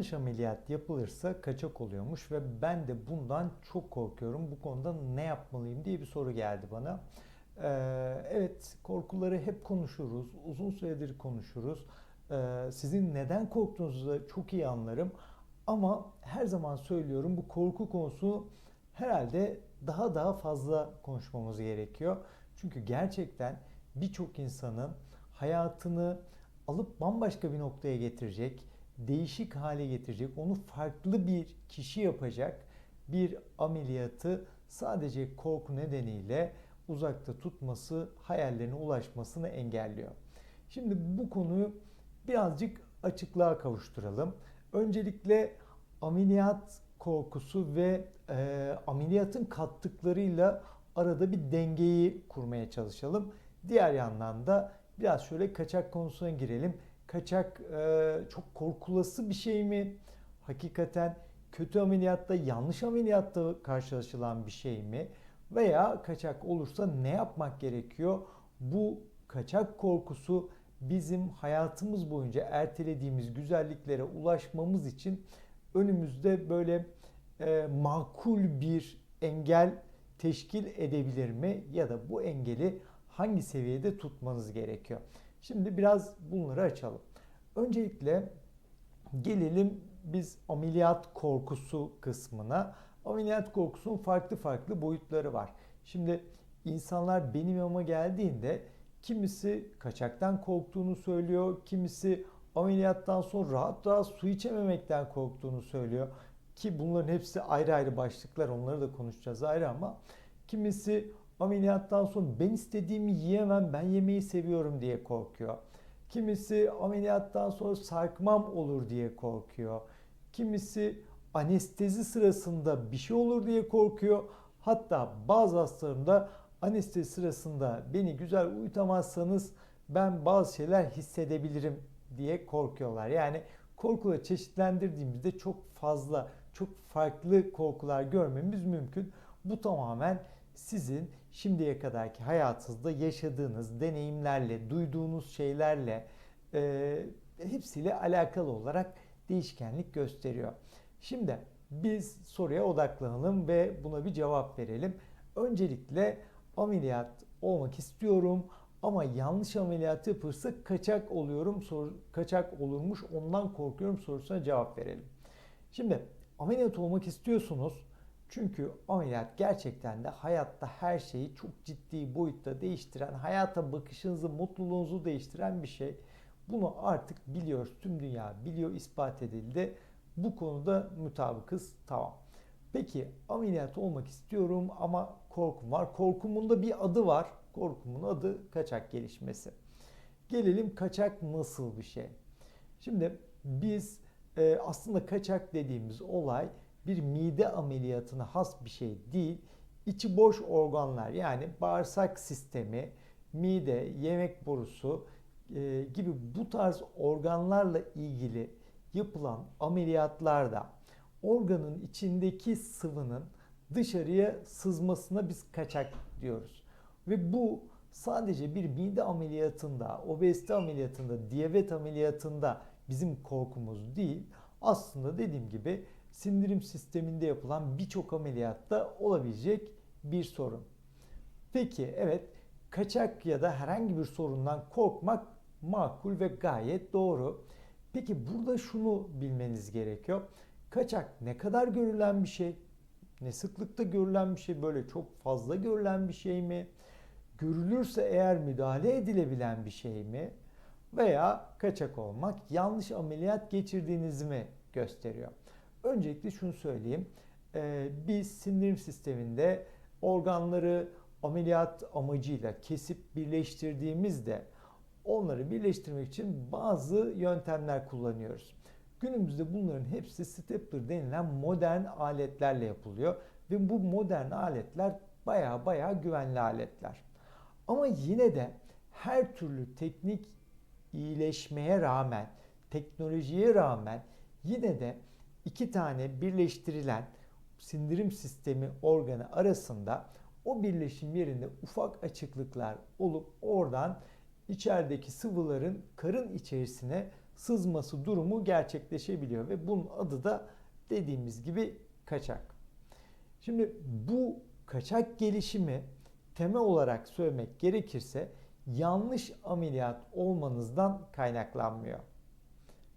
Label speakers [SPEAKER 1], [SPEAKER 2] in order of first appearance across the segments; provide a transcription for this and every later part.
[SPEAKER 1] yanlış ameliyat yapılırsa kaçak oluyormuş ve ben de bundan çok korkuyorum. Bu konuda ne yapmalıyım diye bir soru geldi bana. Ee, evet korkuları hep konuşuruz, uzun süredir konuşuruz. Ee, sizin neden korktuğunuzu da çok iyi anlarım. Ama her zaman söylüyorum bu korku konusu herhalde daha daha fazla konuşmamız gerekiyor. Çünkü gerçekten birçok insanın hayatını alıp bambaşka bir noktaya getirecek, değişik hale getirecek, onu farklı bir kişi yapacak bir ameliyatı sadece korku nedeniyle uzakta tutması, hayallerine ulaşmasını engelliyor. Şimdi bu konuyu birazcık açıklığa kavuşturalım. Öncelikle ameliyat korkusu ve e, ameliyatın kattıklarıyla arada bir dengeyi kurmaya çalışalım. Diğer yandan da biraz şöyle kaçak konusuna girelim. Kaçak e, çok korkulası bir şey mi? Hakikaten kötü ameliyatta, yanlış ameliyatta karşılaşılan bir şey mi? Veya kaçak olursa ne yapmak gerekiyor? Bu kaçak korkusu bizim hayatımız boyunca ertelediğimiz güzelliklere ulaşmamız için önümüzde böyle e, makul bir engel teşkil edebilir mi? Ya da bu engeli hangi seviyede tutmanız gerekiyor? Şimdi biraz bunları açalım. Öncelikle gelelim biz ameliyat korkusu kısmına. Ameliyat korkusunun farklı farklı boyutları var. Şimdi insanlar benim yanıma geldiğinde kimisi kaçaktan korktuğunu söylüyor, kimisi ameliyattan sonra rahat rahat su içememekten korktuğunu söylüyor. Ki bunların hepsi ayrı ayrı başlıklar onları da konuşacağız ayrı ama kimisi ameliyattan sonra ben istediğimi yiyemem ben yemeği seviyorum diye korkuyor. Kimisi ameliyattan sonra sarkmam olur diye korkuyor. Kimisi anestezi sırasında bir şey olur diye korkuyor. Hatta bazı hastalarımda anestezi sırasında beni güzel uyutamazsanız ben bazı şeyler hissedebilirim diye korkuyorlar. Yani korkuları çeşitlendirdiğimizde çok fazla, çok farklı korkular görmemiz mümkün. Bu tamamen sizin şimdiye kadarki hayatınızda yaşadığınız deneyimlerle, duyduğunuz şeylerle e, hepsiyle alakalı olarak değişkenlik gösteriyor. Şimdi biz soruya odaklanalım ve buna bir cevap verelim. Öncelikle ameliyat olmak istiyorum ama yanlış ameliyat yapırsa kaçak oluyorum, sor, kaçak olurmuş ondan korkuyorum sorusuna cevap verelim. Şimdi ameliyat olmak istiyorsunuz çünkü ameliyat gerçekten de hayatta her şeyi çok ciddi boyutta değiştiren, hayata bakışınızı, mutluluğunuzu değiştiren bir şey. Bunu artık biliyoruz. Tüm dünya biliyor, ispat edildi. Bu konuda mutabıkız. Tamam. Peki ameliyat olmak istiyorum ama korkum var. Korkumun da bir adı var. Korkumun adı kaçak gelişmesi. Gelelim kaçak nasıl bir şey? Şimdi biz e, aslında kaçak dediğimiz olay bir mide ameliyatına has bir şey değil. İçi boş organlar yani bağırsak sistemi, mide, yemek borusu e, gibi bu tarz organlarla ilgili yapılan ameliyatlarda organın içindeki sıvının dışarıya sızmasına biz kaçak diyoruz. Ve bu sadece bir mide ameliyatında, obezite ameliyatında, diyabet ameliyatında bizim korkumuz değil. Aslında dediğim gibi sindirim sisteminde yapılan birçok ameliyatta olabilecek bir sorun. Peki evet kaçak ya da herhangi bir sorundan korkmak makul ve gayet doğru. Peki burada şunu bilmeniz gerekiyor. Kaçak ne kadar görülen bir şey? Ne sıklıkta görülen bir şey? Böyle çok fazla görülen bir şey mi? Görülürse eğer müdahale edilebilen bir şey mi? Veya kaçak olmak yanlış ameliyat geçirdiğinizi mi gösteriyor? Öncelikle şunu söyleyeyim. Ee, biz sindirim sisteminde organları ameliyat amacıyla kesip birleştirdiğimizde onları birleştirmek için bazı yöntemler kullanıyoruz. Günümüzde bunların hepsi stepler denilen modern aletlerle yapılıyor ve bu modern aletler baya baya güvenli aletler. Ama yine de her türlü teknik iyileşmeye rağmen, teknolojiye rağmen yine de iki tane birleştirilen sindirim sistemi organı arasında o birleşim yerinde ufak açıklıklar olup oradan içerideki sıvıların karın içerisine sızması durumu gerçekleşebiliyor ve bunun adı da dediğimiz gibi kaçak. Şimdi bu kaçak gelişimi temel olarak söylemek gerekirse yanlış ameliyat olmanızdan kaynaklanmıyor.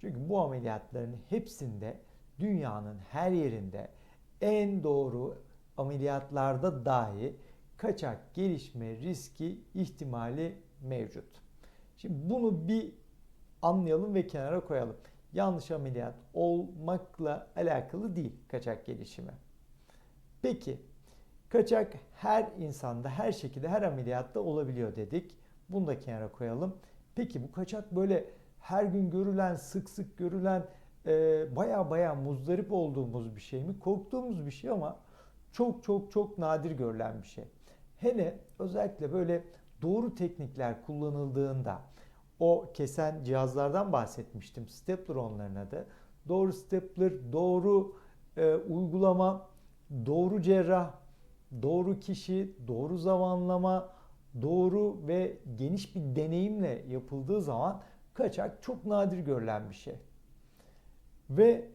[SPEAKER 1] Çünkü bu ameliyatların hepsinde dünyanın her yerinde en doğru ameliyatlarda dahi kaçak gelişme riski ihtimali mevcut. Şimdi bunu bir anlayalım ve kenara koyalım. Yanlış ameliyat olmakla alakalı değil kaçak gelişimi. Peki kaçak her insanda her şekilde her ameliyatta olabiliyor dedik. Bunu da kenara koyalım. Peki bu kaçak böyle her gün görülen, sık sık görülen, baya baya muzdarip olduğumuz bir şey mi? Korktuğumuz bir şey ama çok çok çok nadir görülen bir şey. Hele özellikle böyle doğru teknikler kullanıldığında o kesen cihazlardan bahsetmiştim. Stapler onların adı. Doğru stapler, doğru e, uygulama, doğru cerrah, doğru kişi, doğru zamanlama, doğru ve geniş bir deneyimle yapıldığı zaman kaçak çok nadir görülen bir şey. Ve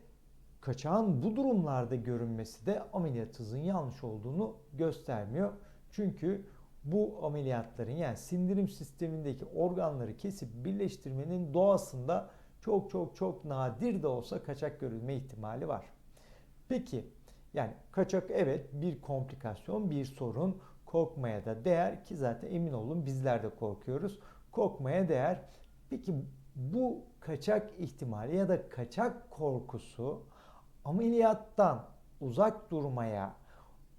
[SPEAKER 1] kaçağın bu durumlarda görünmesi de ameliyat hızın yanlış olduğunu göstermiyor. Çünkü bu ameliyatların yani sindirim sistemindeki organları kesip birleştirmenin doğasında çok çok çok nadir de olsa kaçak görülme ihtimali var. Peki yani kaçak evet bir komplikasyon, bir sorun korkmaya da değer ki zaten emin olun bizler de korkuyoruz. Korkmaya değer. Peki bu kaçak ihtimali ya da kaçak korkusu ameliyattan uzak durmaya,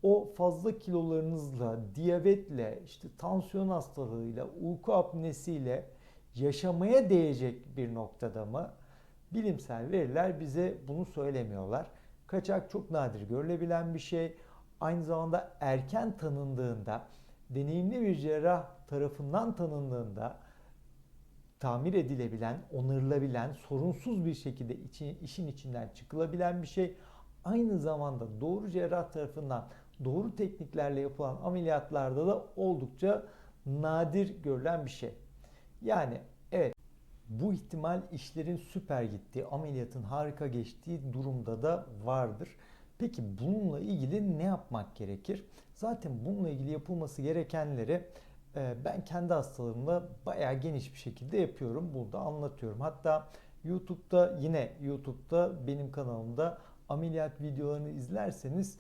[SPEAKER 1] o fazla kilolarınızla, diyabetle, işte tansiyon hastalığıyla, uyku apnesiyle yaşamaya değecek bir noktada mı? Bilimsel veriler bize bunu söylemiyorlar. Kaçak çok nadir görülebilen bir şey. Aynı zamanda erken tanındığında, deneyimli bir cerrah tarafından tanındığında tamir edilebilen, onarılabilen, sorunsuz bir şekilde işin içinden çıkılabilen bir şey. Aynı zamanda doğru cerrah tarafından doğru tekniklerle yapılan ameliyatlarda da oldukça nadir görülen bir şey. Yani evet bu ihtimal işlerin süper gittiği, ameliyatın harika geçtiği durumda da vardır. Peki bununla ilgili ne yapmak gerekir? Zaten bununla ilgili yapılması gerekenleri ben kendi hastalığımla bayağı geniş bir şekilde yapıyorum. Burada anlatıyorum. Hatta YouTube'da yine YouTube'da benim kanalımda ameliyat videolarını izlerseniz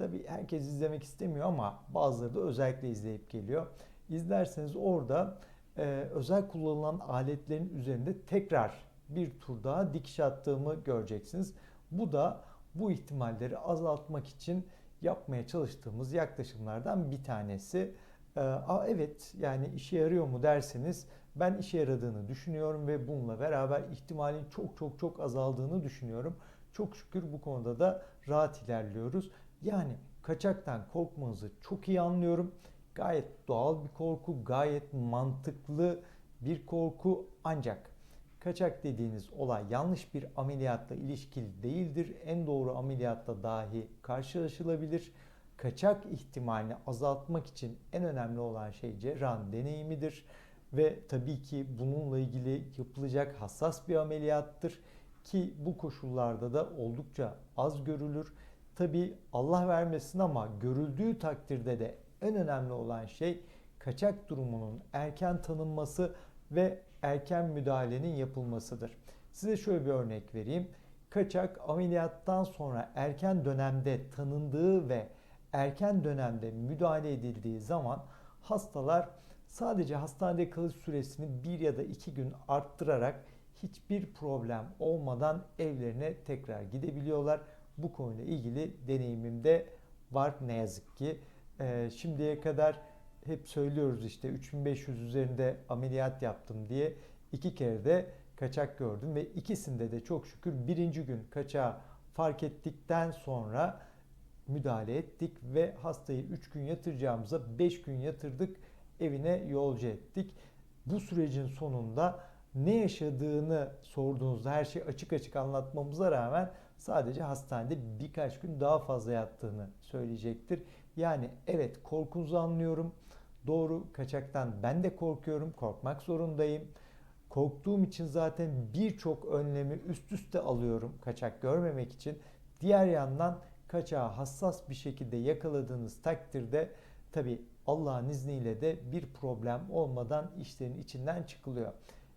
[SPEAKER 1] Tabi herkes izlemek istemiyor ama bazıları da özellikle izleyip geliyor. İzlerseniz orada e, özel kullanılan aletlerin üzerinde tekrar bir tur daha dikiş attığımı göreceksiniz. Bu da bu ihtimalleri azaltmak için yapmaya çalıştığımız yaklaşımlardan bir tanesi. Ee, Aa, evet yani işe yarıyor mu derseniz ben işe yaradığını düşünüyorum ve bununla beraber ihtimalin çok çok çok azaldığını düşünüyorum. Çok şükür bu konuda da rahat ilerliyoruz. Yani kaçaktan korkmanızı çok iyi anlıyorum. Gayet doğal bir korku, gayet mantıklı bir korku ancak kaçak dediğiniz olay yanlış bir ameliyatla ilişkili değildir. En doğru ameliyatla dahi karşılaşılabilir. Kaçak ihtimalini azaltmak için en önemli olan şey cerrahın deneyimidir ve tabii ki bununla ilgili yapılacak hassas bir ameliyattır ki bu koşullarda da oldukça az görülür. Tabi Allah vermesin ama görüldüğü takdirde de en önemli olan şey kaçak durumunun erken tanınması ve erken müdahalenin yapılmasıdır. Size şöyle bir örnek vereyim. Kaçak ameliyattan sonra erken dönemde tanındığı ve erken dönemde müdahale edildiği zaman hastalar sadece hastanede kalış süresini bir ya da iki gün arttırarak hiçbir problem olmadan evlerine tekrar gidebiliyorlar bu konuyla ilgili deneyimim de var ne yazık ki. Ee, şimdiye kadar hep söylüyoruz işte 3500 üzerinde ameliyat yaptım diye iki kere de kaçak gördüm ve ikisinde de çok şükür birinci gün kaçağı fark ettikten sonra müdahale ettik ve hastayı 3 gün yatıracağımıza 5 gün yatırdık evine yolcu ettik. Bu sürecin sonunda ne yaşadığını sorduğunuzda her şeyi açık açık anlatmamıza rağmen sadece hastanede birkaç gün daha fazla yattığını söyleyecektir. Yani evet korkunuzu anlıyorum. Doğru kaçaktan ben de korkuyorum. Korkmak zorundayım. Korktuğum için zaten birçok önlemi üst üste alıyorum kaçak görmemek için. Diğer yandan kaçağı hassas bir şekilde yakaladığınız takdirde tabi Allah'ın izniyle de bir problem olmadan işlerin içinden çıkılıyor.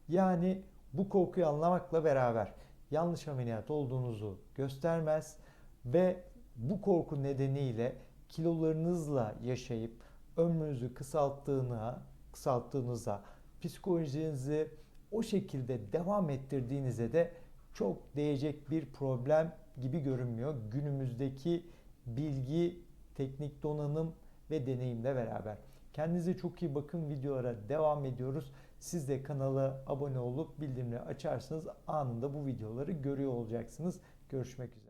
[SPEAKER 1] Yani bu korkuyu anlamakla beraber yanlış ameliyat olduğunuzu göstermez ve bu korku nedeniyle kilolarınızla yaşayıp ömrünüzü kısalttığına, kısalttığınıza, psikolojinizi o şekilde devam ettirdiğinize de çok değecek bir problem gibi görünmüyor. Günümüzdeki bilgi, teknik donanım ve deneyimle beraber. Kendinize çok iyi bakın. Videolara devam ediyoruz. Siz de kanala abone olup bildirimleri açarsanız anında bu videoları görüyor olacaksınız. Görüşmek üzere.